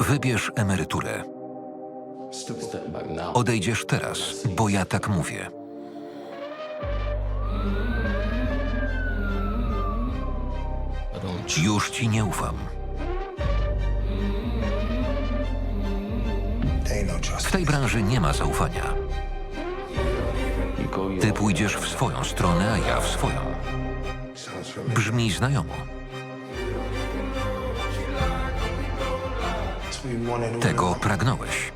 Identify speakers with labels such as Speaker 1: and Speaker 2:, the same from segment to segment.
Speaker 1: Wybierz emeryturę. Odejdziesz teraz, bo ja tak mówię. Już ci nie ufam. W tej branży nie ma zaufania. Ty pójdziesz w swoją stronę, a ja w swoją. Brzmi znajomo. Tego pragnąłeś.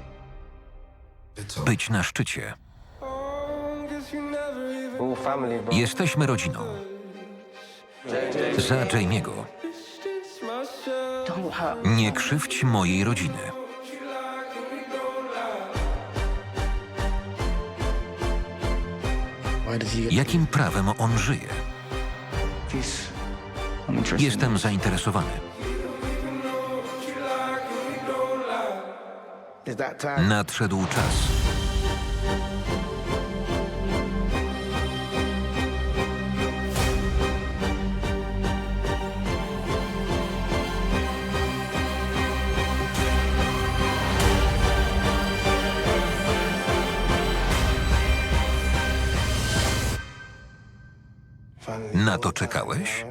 Speaker 1: Być na szczycie. Jesteśmy rodziną. Za Jamie'ego. Nie krzywdź mojej rodziny. Jakim prawem on żyje? Jestem zainteresowany. Nadszedł czas. Na to czekałeś?